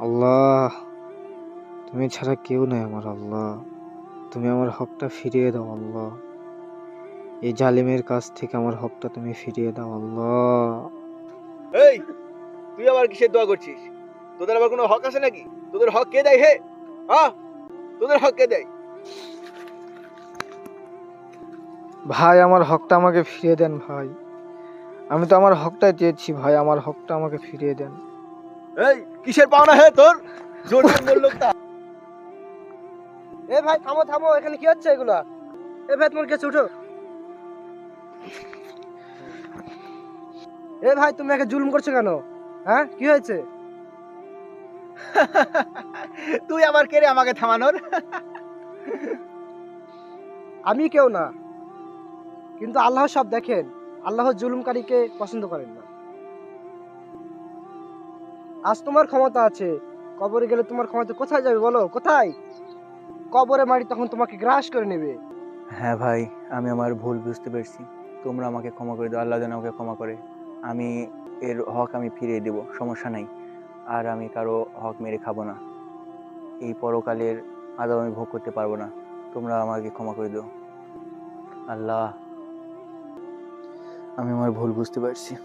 আল্লাহ তুমি ছাড়া কেউ নাই আমার আল্লাহ। তুমি আমার হকটা ফিরিয়ে দাও আল্লাহ। এই জালিমের কাছ থেকে আমার হকটা তুমি ফিরিয়ে দাও আল্লাহ। এই তুই আবার কিসের দোয়া করছিস? তোদের আবার কোনো হক আছে নাকি? তোদের হক কে দেয় হে? হ্যাঁ? তোদের হক কে দেয়? ভাই আমার হকটা আমাকে ফিরিয়ে দেন ভাই। আমি তো আমার হকটা চেয়েছি ভাই আমার হকটা আমাকে ফিরিয়ে দেন। এই, কিসের পাওনা তোর? জোর তা এ ভাই, থামো থামো, এখানে কি হচ্ছে এ ভাই, তোমার উঠো। এ ভাই, তুমি একে জুলুম করছ কেন? হ্যাঁ কি হয়েছে? তুই আবার কে রে আমাকে থামানোর? আমি কেউ না। কিন্তু আল্লাহ সব দেখেন। আল্লাহ জুলুমকারীকে পছন্দ করেন না। আজ তোমার ক্ষমতা আছে। কবরে গেলে তোমার ক্ষমতা কোথায় যাবে বলো? কোথায়? কবরে মারি তখন তোমাকে গ্রাস করে নেবে। হ্যাঁ ভাই, আমি আমার ভুল বুঝতে পেরেছি। তোমরা আমাকে ক্ষমা করে দাও, আল্লাহ যেন আমাকে ক্ষমা করে। আমি এর হক আমি ফিরিয়ে দেব, সমস্যা নাই। আর আমি কারও হক মেরে খাব না। এই পরকালের আদাব আমি ভোগ করতে পারব না। তোমরা আমাকে ক্ষমা করে দাও। আল্লাহ, আমি আমার ভুল বুঝতে পারছি।